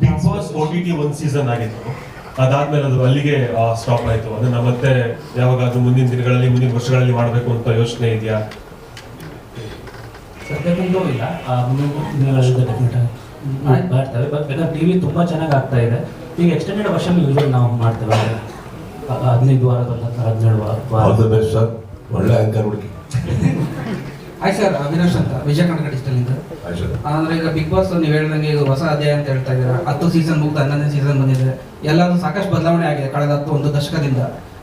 Big boss O T T ಒಂದು season ಆಗಿತ್ತು. ಅದಾದ್ಮೇಲೆ ಅದು ಅಲ್ಲಿಗೆ ಸ್ಟಾಪ್ ಆಯ್ತು. ಅದನ್ನ ಮತ್ತೆ ಯಾವಾಗಾದ್ರೂ ಮುಂದಿನ ದಿನಗಳಲ್ಲಿ ಮುಂದಿನ ವರ್ಷಗಳಲ್ಲಿ ಮಾಡಬೇಕು ಅಂತ ಯೋಚನೆ ಇದೆಯಾ? ಸದ್ಯಕ್ಕಂತೂ ಇಲ್ಲ. ಆ, ಮುಂದಿನ ದಿನಗಳಲ್ಲಿ ಡೆಫಿನೆಟ್ ಆಗಿ ಮಾಡ್ತೇವೆ. ಬಟ್ ಯಾಕಂದ್ರೆ ಟಿ ವಿ ತುಂಬ ಚೆನ್ನಾಗಿ ಆಗ್ತಾ ಇದೆ. ಈಗ ಎಕ್ಸ್ಟೆಂಡೆಡ್ ವರ್ಷನ್ ಯೂಶಲ್ ನಾವು ಮಾಡ್ತೇವೆ. ಹದಿನೈದು ವಾರದಲ್ಲಿ ಹದಿನೇಳು ವಾರ ಸರ್. ಒಳ್ಳೆ ಆಂಕರ್ ಹುಡುಗಿ. ಹಾಯ್ ಸರ್ ಅವಿನಾಶ್ ಅಂತ. ವಿಜಯ ಕನ್ನಡ ಡಿಜಿಟಲಿಂದ ಆಯ್ತು ಅಂದ್ರೆ ಈಗ ಬಿಗ್ ಬಾಸ್ ನೀವು ಹೇಳಿದಂಗೆ ಈಗ ಹೊಸ ಅಧ್ಯಾಯ ಅಂತ ಹೇಳ್ತಾ ಇದ್ದೀರಾ. ಹತ್ತು ಸೀಸನ್ ಮುಗ್ದು ಹನ್ನೊಂದನೇ ಸೀಸನ್ ಬಂದಿದೆ. ಎಲ್ಲಾದ್ರೂ ಸಾಕಷ್ಟು ಬದಲಾವಣೆ ಆಗಿದೆ ಕಳೆದ ಹತ್ತು ಒಂದು ದಶಕದಿಂದ.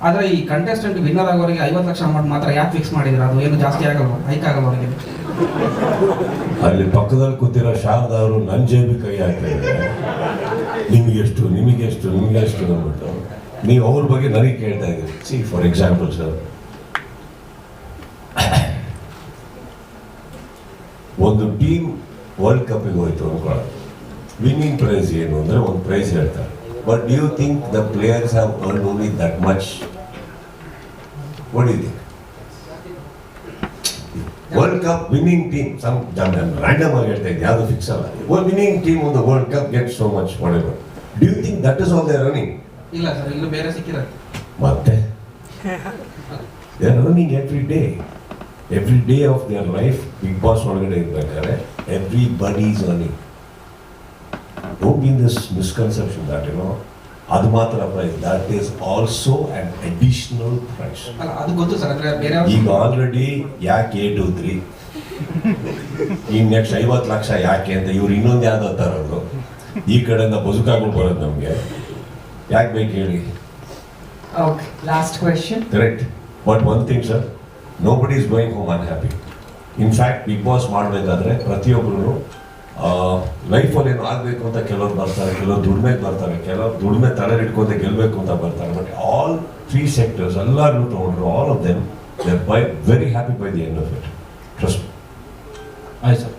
ಆದ್ರೆ ಈ ಕಂಟೆಸ್ಟೆಂಟ್ ವಿನ್ನರ್ ಆಗೋರಿಗೆ ಐವತ್ತು ಲಕ್ಷ ಅಮೌಂಟ್ ಮಾತ್ರ ಯಾಕೆ ಫಿಕ್ಸ್ ಮಾಡಿದ್ರೆ? ಅದು ಏನು ಜಾಸ್ತಿ ಆಗಲ್ಲ ಹೈಕ್ ಆಗಲ್ಲ ಅವರಿಗೆ? ಅಲ್ಲಿ ಪಕ್ಕದಲ್ಲಿ ಕೂತಿರೋ ಶಾರದಾ ಅವರು ನನ್ನ ಜೇಬಿ ಕೈ ಹಾಕ್ತಾ ಇದ್ದಾರೆ ನಿಮಗೆಷ್ಟು ನಿಮಗೆಷ್ಟು ನಿಮಗೆಷ್ಟು ಅಂದ್ಬಿಟ್ಟು. ನೀವು ಅವ್ರ ಬಗ್ಗೆ ನನಗೆ ಕೇಳ್ತಾ ಇದ್ದೀರಿ. ಸಿ ಫಾರ್ ಎಕ್ಸಾಂಪಲ್ ಸರ್ ಒಂದು ಟೀಮ್ ವರ್ಲ್ಡ್ ಕಪ್ಪಿಗೆ ಹೋಯ್ತು ಅಂದ್ಕೊಳ್ಳೋಣ ವಿನ್ನಿಂಗ್ ಪ್ರೈಸ್ ಏನು ಅಂದರೆ ಒಂದು ಪ್ರೈಸ್ ಹೇಳ್ತಾರೆ. But you think the players have earn only that much think world cup winning team some random ಆಗಿ ಹೇಳ್ತಾ ಇದ್ದೆ ಯಾವುದು ಫಿಕ್ಸ್ ಅಲ್ಲ. ಒಂದು ವಿನ್ನಿಂಗ್ ಟೀಮ್ ಒಂದು world cup get so much what do think that is all they running ಇಲ್ಲ sir ಇನ್ನು ಬೇರೆ ಸಿಕ್ಕಿರತ್ತೆ ಮತ್ತೆ? They are running every day every day of their life Bigg Boss ಒಳಗಡೆ ಇರ್ಬೇಕಾದ್ರೆ everybody is earning don't be this misconception that you know ಅದು ಮಾತ್ರ price that is also an additional price ಅದು ಗೊತ್ತು ಸರ್ ಅಂದ್ರೆ ಬೇರೆ ಈಗ ಆಲ್ರೆಡಿ ಯಾಕೆ ಏಟ್ ತ್ರೀ ಈಗ ನೆಕ್ಸ್ಟ್ ಐವತ್ತು ಲಕ್ಷ ಯಾಕೆ ಅಂತ ಇವ್ರು ಇನ್ನೊಂದು ಯಾವ್ದೋ ತರೋದು ಈ ಕಡೆಯಿಂದ ಬದುಕಾಗ್ಬಿಟ್ಟು ಬರೋದು ನಮಗೆ. ಯಾಕೆ ಬೇಕು ಹೇಳಿ? Okay last question correct but one thing sir nobody is going home unhappy in fact big boss ಮಾಡಬೇಕಾದ್ರೆ ಪ್ರತಿಯೊಬ್ಬರು ಲೈಫಲ್ಲಿ ಏನು ಆಗಬೇಕು ಅಂತ ಕೆಲವ್ರು ಬರ್ತಾರೆ, ಕೆಲವರು ದುಡಿಮೆಗೆ ಬರ್ತಾರೆ, ಕೆಲವರು ದುಡಿಮೆ ತಲೆ ಇಟ್ಕೊಂತ ಗೆಲ್ಲಬೇಕು ಅಂತ ಬರ್ತಾರೆ. ಬಟ್ ಆಲ್ ತ್ರೀ ಸೆಕ್ಟರ್ಸ್ ಎಲ್ಲರೂ ತಗೊಂಡ್ರು all of them they bye very happy by the end of it trust ಆಯ್ತು ಸರ್.